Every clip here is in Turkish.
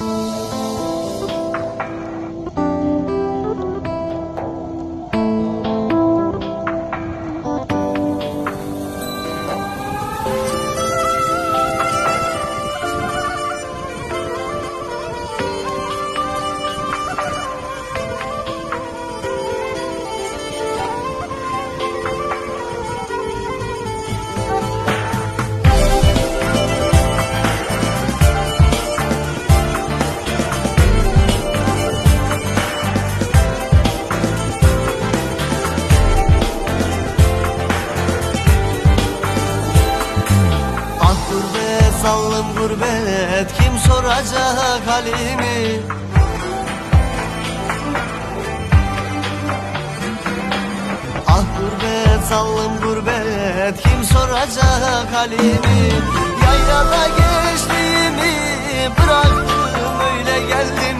Ah zalim gurbet kim soracak halimi? Ah gurbet zalim gurbet kim soracak halimi? Yaylada geçtiğimi bıraktım öyle geldim.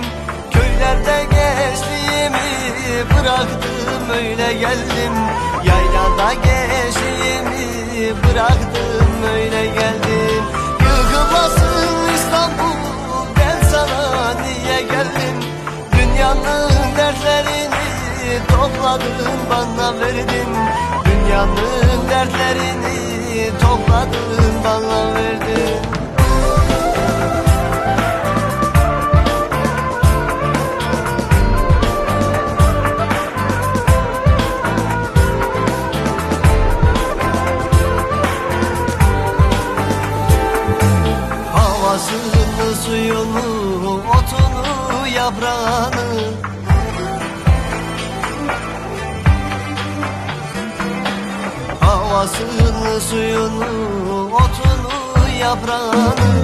Köylerde geçtiğimi bıraktım öyle geldim. Yaylada geçtiğimi bıraktım topladın bana verdin. Dünyanın dertlerini topladın bana verdin. Havasını, suyunu, otunu, yaprağını Havasını, suyunu, otunu, yaprağını